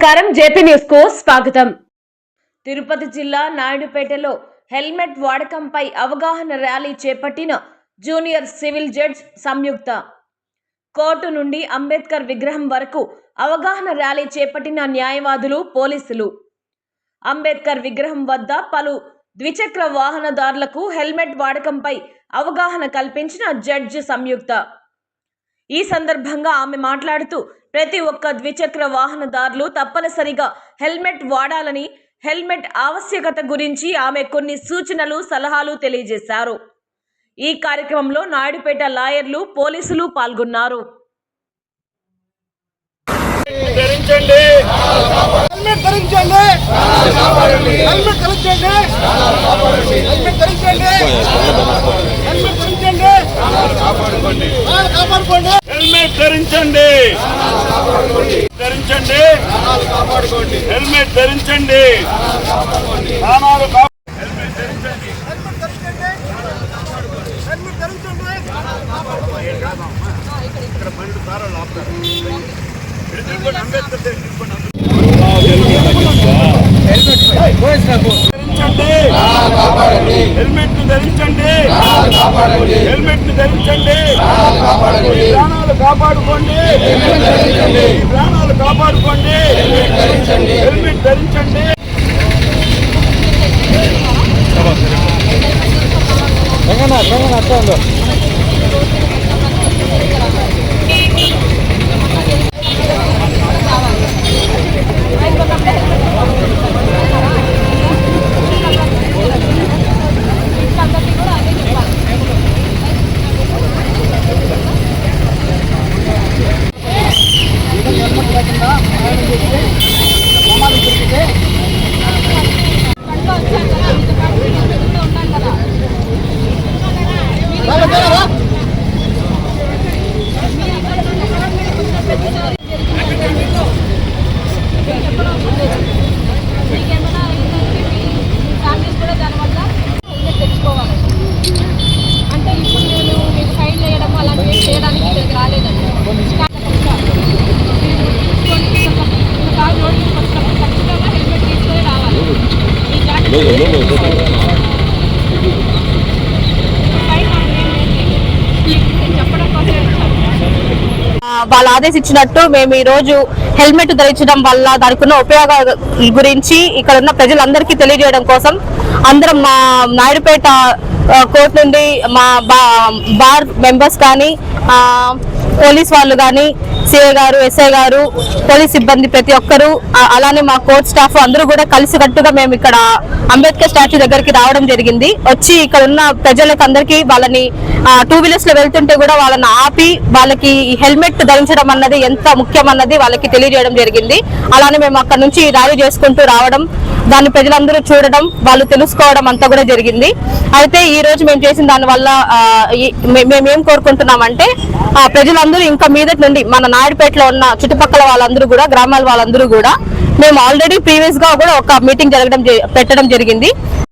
నమస్కారం. జేపీ న్యూస్కు స్వాగతం. తిరుపతి జిల్లా నాయుడుపేటలో హెల్మెట్ వాడకంపై అవగాహన ర్యాలీ చేపట్టిన junior civil judge Samyuktha. Court నుండి అంబేద్కర్ విగ్రహం వరకు అవగాహన ర్యాలీ చేపట్టిన న్యాయవాదులు పోలీసులు. అంబేద్కర్ విగ్రహం వద్ద పలు ద్విచక్ర వాహనదారులకు హెల్మెట్ వాడకంపై అవగాహన కల్పించిన జడ్జి సంయుక్త. ఈ సందర్భంగా ఆమె మాట్లాడుతూ ప్రతి ఒక్క ద్విచక్ర వాహనదారులు తప్పనిసరిగా హెల్మెట్ వాడాలని హెల్మెట్ ఆవశ్యకత గురించి ఆమె కొన్ని సూచనలు సలహాలు తెలియజేశారు. ఈ కార్యక్రమంలో నాయుడుపేట లాయర్లు పోలీసులు పాల్గొన్నారు. ధరించండి. హెల్మెట్ ధరించండి. హెల్మెట్ ధరించండి. హెల్మెట్ ధరించండి. హెల్మెట్ ధరించండి. కాపాడుకోండి. హెల్మెట్ ధరించండి. ధరించండి హెల్మెట్ ధరించండి. ప్రాణాలు హెల్మెట్ ధరించండి హెల్మెట్ ధరించండి. హెల్మెట్ ధరించండి. ఇక్కడ పన్నెండు సార్లు ఆపుతారు అంబేద్కర్ ఎదుర్కొని ధరించండి హెల్మెట్ ధరించండి హెల్మెట్ ధరించండి. మీ ప్రాణాలు కాపాడుకోండి. ప్రాణాలు కాపాడుకోండి. హెల్మెట్ ధరించండి. கொடுத்துட்டு వాళ్ళు ఆదేశించినట్టు మేము ఈ రోజు హెల్మెట్ ధరించడం వల్ల దానికి ఉన్న ఉపయోగాల గురించి ఇక్కడ ఉన్న ప్రజలందరికీ తెలియజేయడం కోసం అందరం మా నాయుడుపేట కోర్టు నుండి మా బా బార్ మెంబర్స్ కానీ పోలీస్ వాళ్ళు కానీ సిఐ గారు ఎస్ఐ గారు పోలీస్ సిబ్బంది ప్రతి ఒక్కరూ అలానే మా కోర్ట్ స్టాఫ్ అందరూ కూడా కలిసికట్టుగా మేము ఇక్కడ అంబేద్కర్ స్టాచ్యూ దగ్గరికి రావడం జరిగింది. వచ్చి ఇక్కడ ఉన్న ప్రజలకు అందరికీ వాళ్ళని టూ వీలర్స్లో వెళ్తుంటే కూడా వాళ్ళని ఆపి వాళ్ళకి ఈ హెల్మెట్ ధరించడం అన్నది ఎంత ముఖ్యం అన్నది వాళ్ళకి తెలియజేయడం జరిగింది. అలానే మేము అక్కడ నుంచి ర్యాలీ చేసుకుంటూ రావడం దాన్ని ప్రజలందరూ చూడడం వాళ్ళు తెలుసుకోవడం అంతా కూడా జరిగింది. అయితే ఈ రోజు మేము చేసిన దాని వల్ల ఈ- మే- కోరుకుంటున్నామంటే ప్రజలందరూ ఇంకా మీదటి నుండి మన నాయుడుపేటలో ఉన్న చుట్టుపక్కల వాళ్ళందరూ కూడా గ్రామాల వాళ్ళందరూ కూడా మేము ఆల్రెడీ ప్రీవియస్గా కూడా ఒక మీటింగ్ జరగడం పెట్టడం జరిగింది.